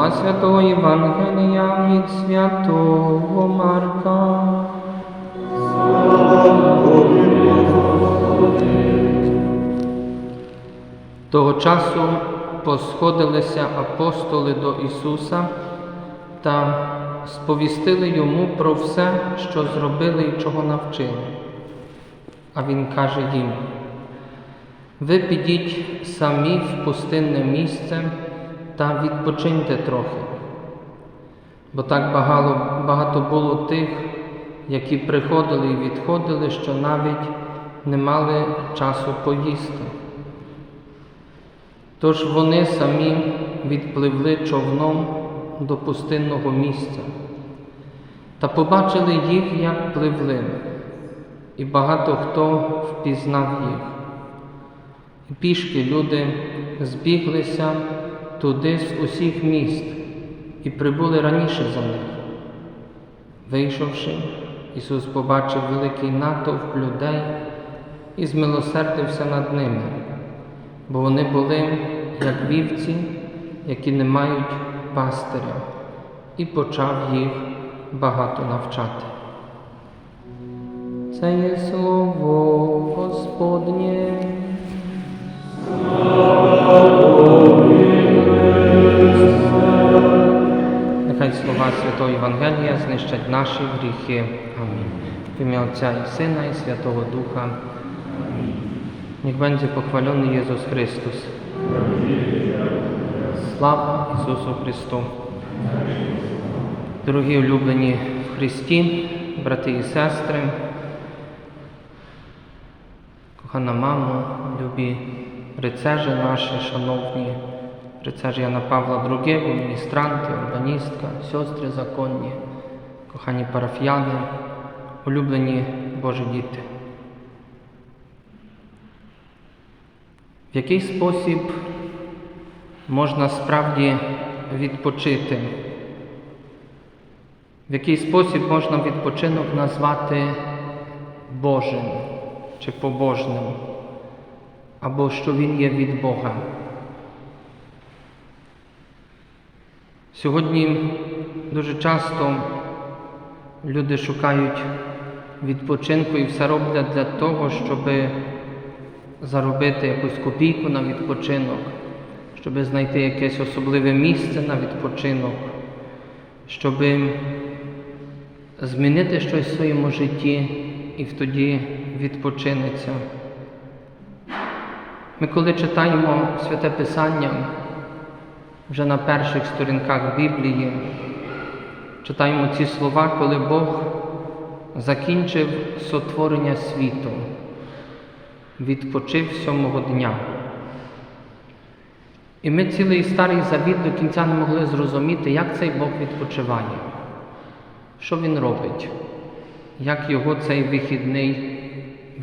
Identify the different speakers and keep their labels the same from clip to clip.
Speaker 1: Слова Святого Євангелія від Святого Марка. Того часу посходилися апостоли до Ісуса та сповістили йому про все, що зробили і чого навчили. А Він каже їм: ви підіть самі в пустинне місце та відпочиньте трохи, бо так багато, було тих, які приходили і відходили, що навіть не мали часу поїсти. Тож вони самі відпливли човном до пустинного місця та побачили їх, як пливли, і багато хто впізнав їх. І пішки люди збіглися туди з усіх міст і прибули раніше за них. Вийшовши, Ісус побачив великий натовп людей і змилосердився над ними бо вони були як вівці, які не мають пастиря, і почав їх багато навчати. Це є слово Господнє. Нехай слова Святого Євангелія знищать наші гріхи. Амінь. В ім'я Отця і Сина, і Святого Духа. Niech będzie pochwalony Jezus Chrystus. Слава Ісусу Христу! Дорогі улюблені в Христі, брати і сестри, кохана мамо, любі рицежі наші, шановні, рицежі Яна Павла II, міністранти, урбаністка, сестри законні, кохані парафіяни, улюблені Божі діти. В який спосіб можна справді відпочити? В який спосіб можна відпочинок назвати Божим чи побожним, або що він є від Бога? Сьогодні дуже часто люди шукають відпочинку і все роблять для того, щоби заробити якусь копійку на відпочинок, щоб знайти якесь особливе місце на відпочинок, щоб змінити щось в своєму житті і тоді відпочинеться. Ми, коли читаємо Святе Писання, вже на перших сторінках Біблії, читаємо ці слова, коли Бог закінчив сотворення світу відпочив сьомого дня. І ми цілий старий завіт до кінця не могли зрозуміти, як цей Бог відпочиває, що Він робить, як його цей вихідний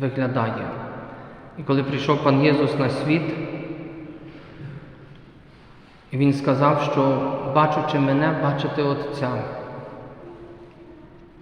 Speaker 1: виглядає. І коли прийшов пан Єсус на світ, Він сказав, що бачучи мене, бачите Отця.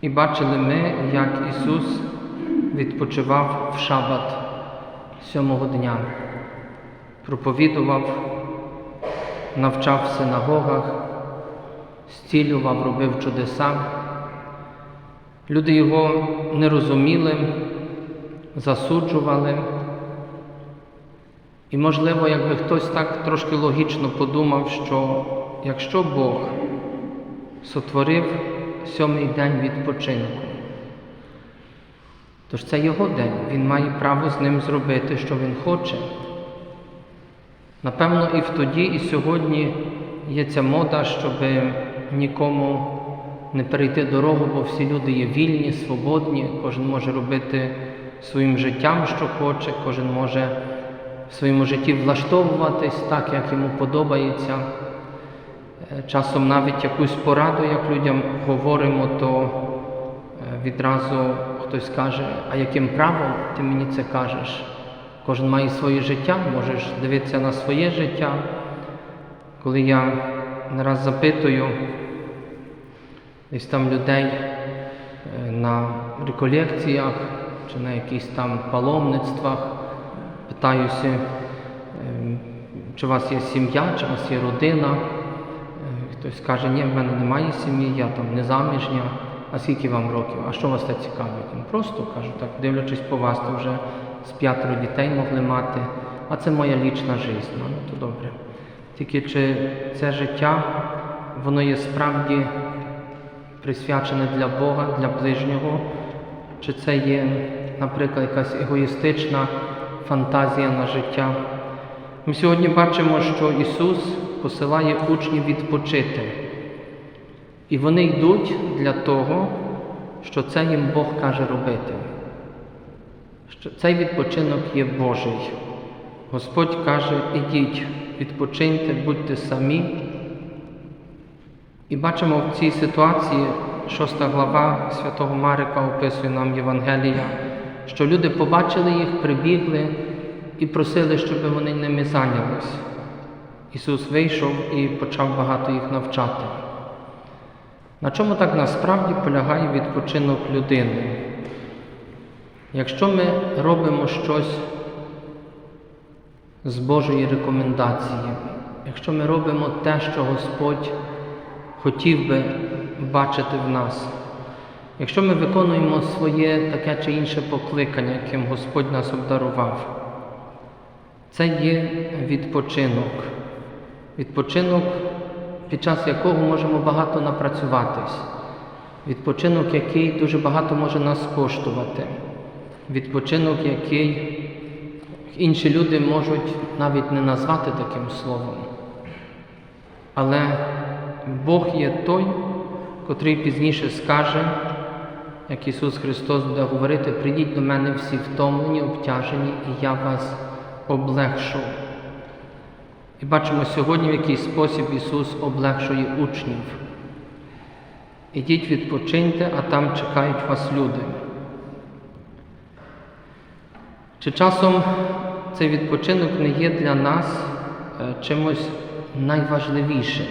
Speaker 1: І бачили ми, як Ісус відпочивав в шабат сьомого дня, проповідував, навчав в синагогах, зцілював, робив чудеса. Люди його не розуміли, засуджували. І, можливо, якби хтось так трошки логічно подумав, що якщо Бог сотворив сьомий день відпочинку, Тож це його день, він має право з ним зробити, що він хоче. Напевно, і в тоді, і сьогодні є ця мода, щоб нікому не перейти дорогу, бо всі люди є вільні, свободні, кожен може робити своїм життям, що хоче, кожен може в своєму житті влаштовуватись так, як йому подобається. Часом навіть якусь пораду, як людям говоримо, то відразу хтось каже, а яким правом ти мені це кажеш? Кожен має своє життя, можеш дивитися на своє життя. Коли я не раз запитую десь там людей на реколекціях, чи на якісь там паломництвах. Питаюся, ем, чи у вас є сім'я, чи у вас є родина. Е, Хтось каже, ні, в мене немає сім'ї, я там не заміжня. А скільки вам років? А що вас так цікавить? Просто кажу, так, дивлячись по вас, то вже з п'ятеро дітей могли мати, а це моя лічна життя. Ну, то добре. Тільки чи це життя, воно є справді присвячене для Бога, для ближнього, чи це є, наприклад, якась егоїстична фантазія на життя. Ми сьогодні бачимо, що Ісус посилає учнів відпочити. І вони йдуть для того, що це їм Бог каже робити. Що цей відпочинок є Божий. Господь каже, ідіть, відпочиньте, будьте самі. І бачимо в цій ситуації, шоста глава святого Марика описує нам Євангелія, що люди побачили їх, прибігли і просили, щоб вони ними зайнялись. Ісус вийшов і почав багато їх навчати. На чому так насправді полягає відпочинок людини? Якщо ми робимо щось з Божої рекомендації, якщо ми робимо те, що Господь хотів би бачити в нас, якщо ми виконуємо своє таке чи інше покликання, яким Господь нас обдарував, це є відпочинок. Відпочинок, під час якого можемо багато напрацюватись. Відпочинок, який дуже багато може нас коштувати. Відпочинок, який інші люди можуть навіть не назвати таким словом. Але Бог є той, котрий пізніше скаже, як Ісус Христос буде говорити, прийдіть до мене всі втомлені, обтяжені, і я вас облегшу. І бачимо сьогодні, в який спосіб Ісус облегшує учнів. Ідіть відпочиньте, а там чекають вас люди. Чи часом цей відпочинок не є для нас е, чимось найважливішим?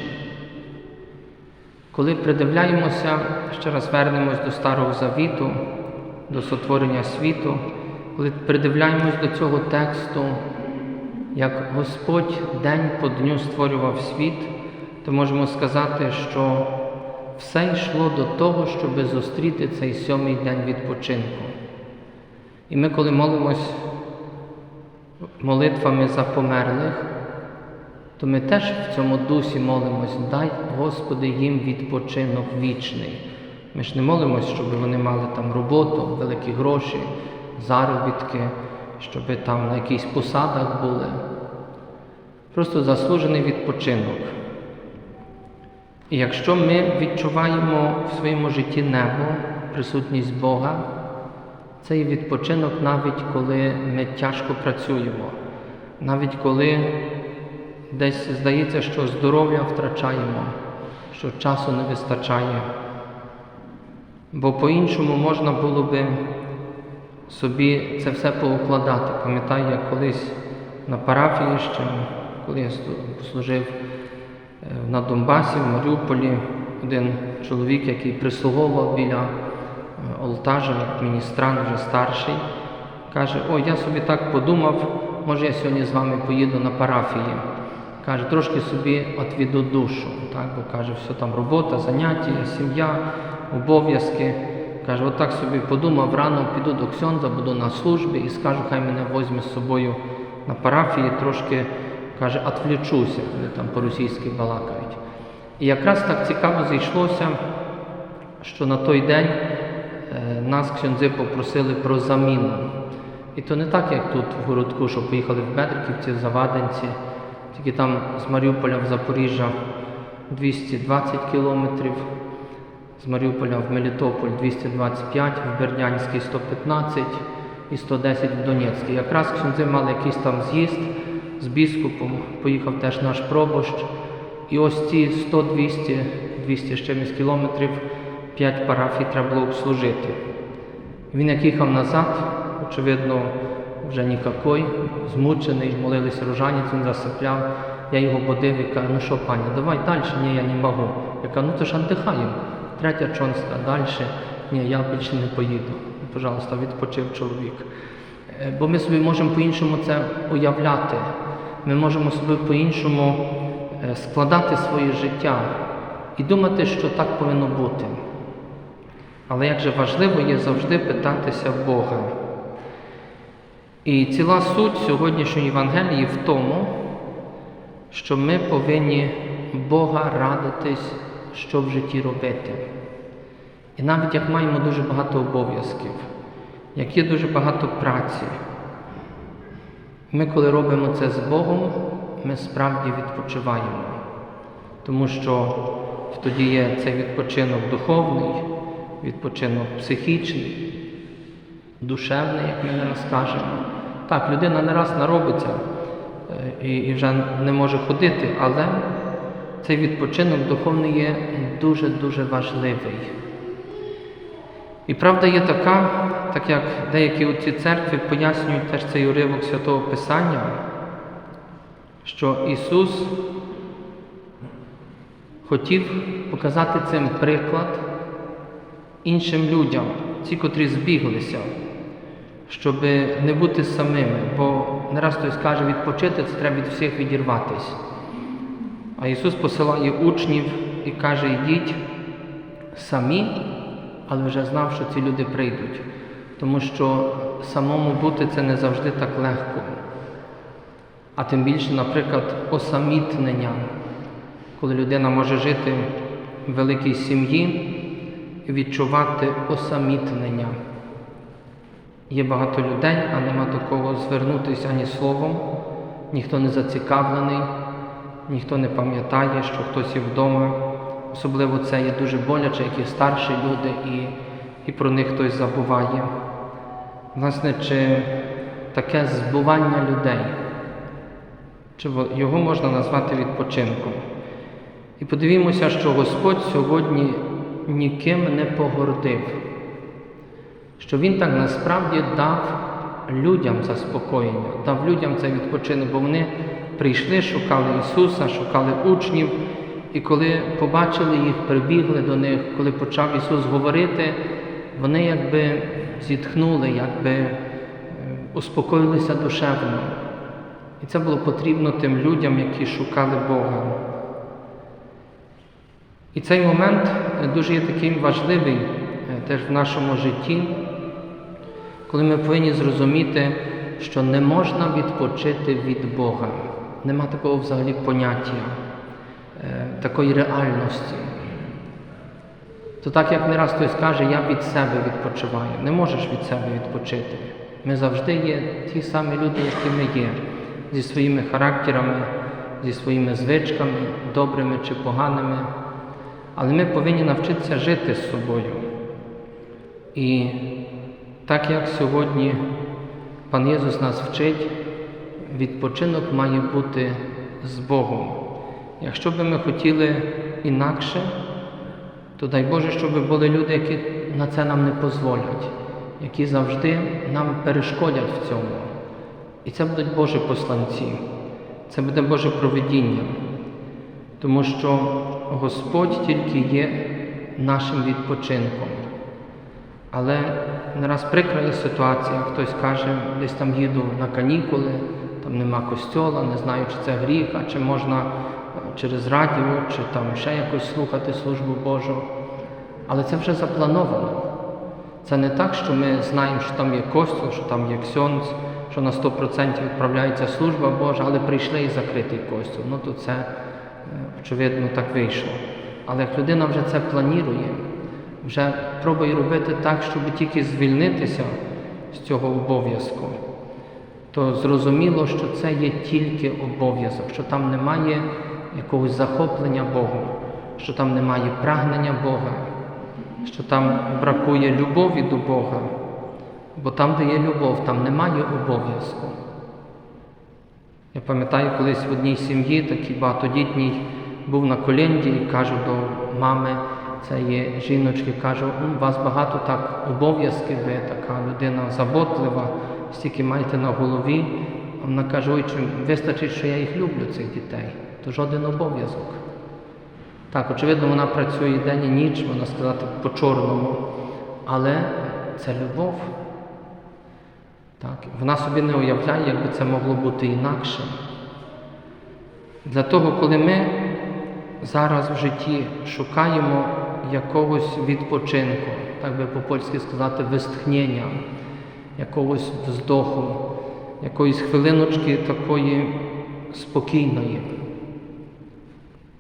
Speaker 1: Коли придивляємося, ще раз вернемось до Старого Завіту, до сотворення світу, коли придивляємось до цього тексту, як Господь день по дню створював світ, то можемо сказати, що все йшло до того, щоб зустріти цей сьомий день відпочинку. І ми, коли молимось молитвами за померлих, то ми теж в цьому дусі молимось, дай, Господи, їм відпочинок вічний. Ми ж не молимось, щоб вони мали там роботу, великі гроші, заробітки, щоб там на якихось посадах були. Просто заслужений відпочинок. І якщо ми відчуваємо в своєму житті небо, присутність Бога, це є відпочинок навіть коли ми тяжко працюємо, навіть коли десь здається, що здоров'я втрачаємо, що часу не вистачає. Бо по-іншому можна було би собі це все поукладати. Пам'ятаю, як колись на парафії ще, коли я служив на Донбасі, в Маріуполі, один чоловік, який прислуговував біля олтажа, як міністрант, вже старший, каже, ой, я собі так подумав, може я сьогодні з вами поїду на парафії. Каже, трошки собі відведу душу, так? бо каже, все там робота, заняття, сім'я, обов'язки. Каже, отак собі подумав, рано піду до Ксьонза, буду на службі і скажу, хай мене возьме з собою на парафії, трошки каже, отвлічуся, коли там по-російськи балакають. І якраз так цікаво зійшлося, що на той день е, нас ксьонзи попросили про заміну. І то не так, як тут в городку, що поїхали в Бедриківці, в Завадинці, тільки там з Маріуполя в Запоріжжя 220 кілометрів, з Маріуполя в Мелітополь 225, в Бердянський 115 і 110 в Донецький. Якраз ксьонзи мали якийсь там з'їзд з біскупом, поїхав теж наш пробощ. І ось ці 100, 200, 200 з чимось кілометрів, 5 парафій треба було обслужити. Він як їхав назад, очевидно, вже нікакой, змучений, молилися рожанець, він засипляв. Я його будив і кажу, ну що, пані, давай далі, ні, я не можу. Я кажу, ну то ж антихаємо. Третя чонська, далі, ні, я більше не поїду. пожалуйста, відпочив чоловік. Е, Бо ми собі можемо по-іншому це уявляти. Ми можемо собі по-іншому е, складати своє життя і думати, що так повинно бути. Але як же важливо є завжди питатися Бога. І ціла суть сьогоднішньої Євангелії в тому, що ми повинні Бога радитись, що в житті робити. І навіть як маємо дуже багато обов'язків, як є дуже багато праці, ми, коли робимо це з Богом, ми справді відпочиваємо, тому що тоді є цей відпочинок духовний, відпочинок психічний, душевний, як ми не раз кажемо. Так, людина не раз наробиться е, і, і вже не може ходити, але цей відпочинок духовний є дуже-дуже важливий. І правда є така, так як деякі у цій церкві пояснюють теж цей уривок Святого Писання, що Ісус хотів показати цим приклад іншим людям, ті, котрі збіглися, щоб не бути самими, бо не раз хтось каже, відпочити це треба від всіх відірватись. А Ісус посилає учнів і каже, йдіть самі, але вже знав, що ці люди прийдуть, тому що самому бути це не завжди так легко. А тим більше, наприклад, осамітнення, коли людина може жити в великій сім'ї і відчувати осамітнення. Є багато людей, а нема до кого звернутися ані словом, ніхто не зацікавлений, ніхто не пам'ятає, що хтось є вдома. Особливо це є дуже боляче, як є старші люди, і, і про них хтось забуває. Власне, чи таке збування людей, чи його можна назвати відпочинком? І подивімося, що Господь сьогодні ніким не погордив, що Він так насправді дав людям заспокоєння, дав людям цей відпочинок, бо вони прийшли, шукали Ісуса, шукали учнів, і коли побачили їх, прибігли до них, коли почав Ісус говорити, вони якби зітхнули, якби е, успокоїлися душевно. І це було потрібно тим людям, які шукали Бога. І цей момент дуже є таким важливий е, теж в нашому житті, коли ми повинні зрозуміти, що не можна відпочити від Бога. Нема такого взагалі поняття, е, такої реальності. То так як не раз хтось каже, я від себе відпочиваю. Не можеш від себе відпочити. Ми завжди є ті самі люди, які ми є, зі своїми характерами, зі своїми звичками, добрими чи поганими. Але ми повинні навчитися жити з собою. І так як сьогодні пан Єсус нас вчить, відпочинок має бути з Богом. Якщо би ми хотіли інакше, то дай Боже, щоб були люди, які на це нам не дозволять, які завжди нам перешкодять в цьому. І це будуть Божі посланці, це буде Боже провидіння, тому що Господь тільки є нашим відпочинком. Але не раз прикра є ситуація, хтось каже, десь там їду на канікули, там нема костьола, не знаю, чи це гріх, а чи можна через радіо, чи там ще якось слухати службу Божу. Але це вже заплановано. Це не так, що ми знаємо, що там є костюм, що там є ксьонц, що на 100% відправляється служба Божа, але прийшли і закритий костюм. Ну то це, очевидно, так вийшло. Але як людина вже це планує, вже пробує робити так, щоб тільки звільнитися з цього обов'язку, то зрозуміло, що це є тільки обов'язок, що там немає якогось захоплення Богом, що там немає прагнення Бога, що там бракує любові до Бога, бо там, де є любов, там немає обов'язку. Я пам'ятаю, колись в одній сім'ї, такій багатодітній, був на коленді і кажу до мами, це є жіночки, кажу, у вас багато так обов'язків, ви така людина заботлива, стільки маєте на голові. Вона каже, ой, чи вистачить, що я їх люблю, цих дітей, то жоден обов'язок. Так, очевидно, вона працює день і ніч, можна сказати, по-чорному, але це любов. Так? Вона собі не уявляє, як би це могло бути інакше. Для того, коли ми зараз в житті шукаємо якогось відпочинку, так би по-польськи сказати, вестхнення, якогось вздоху, якоїсь хвилиночки такої спокійної,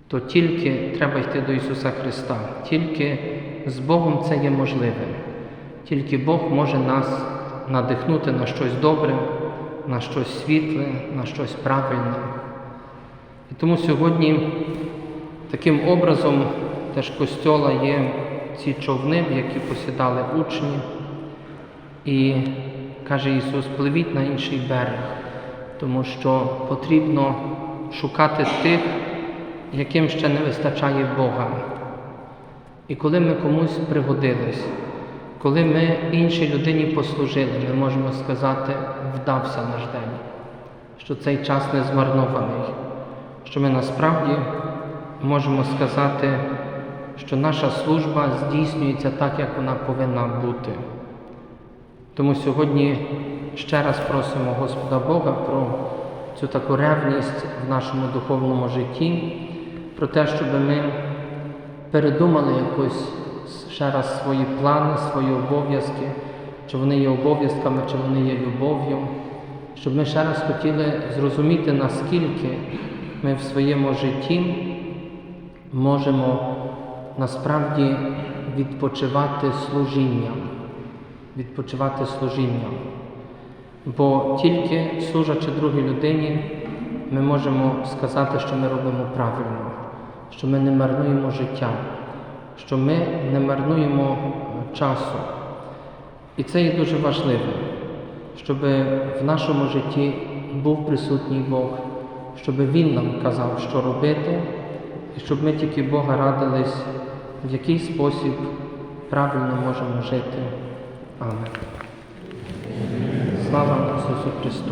Speaker 1: то тільки треба йти до Ісуса Христа, тільки з Богом це є можливим, тільки Бог може нас надихнути на щось добре, на щось світле, на щось правильне. І тому сьогодні таким образом теж костьола є ці човни, в які посідали учні. І каже Ісус, пливіть на інший берег, тому що потрібно шукати тих, яким ще не вистачає Бога. І коли ми комусь пригодились, коли ми іншій людині послужили, ми можемо сказати, вдався наш день, що цей час не змарнований, що ми насправді можемо сказати, що наша служба здійснюється так, як вона повинна бути. Тому сьогодні ще раз просимо Господа Бога про цю таку ревність в нашому духовному житті, про те, щоб ми передумали якось ще раз свої плани, свої обов'язки, чи вони є обов'язками, чи вони є любов'ю, щоб ми ще раз хотіли зрозуміти, наскільки ми в своєму житті можемо насправді відпочивати служінням, відпочивати служінням. Бо тільки служачи другій людині, ми можемо сказати, що ми робимо правильно, що ми не марнуємо життя, що ми не марнуємо часу. І це є дуже важливо, щоб в нашому житті був присутній Бог, щоб Він нам казав, що робити, і щоб ми тільки Бога радились, в який спосіб правильно можемо жити. Амен. Слава Ісусу Христу!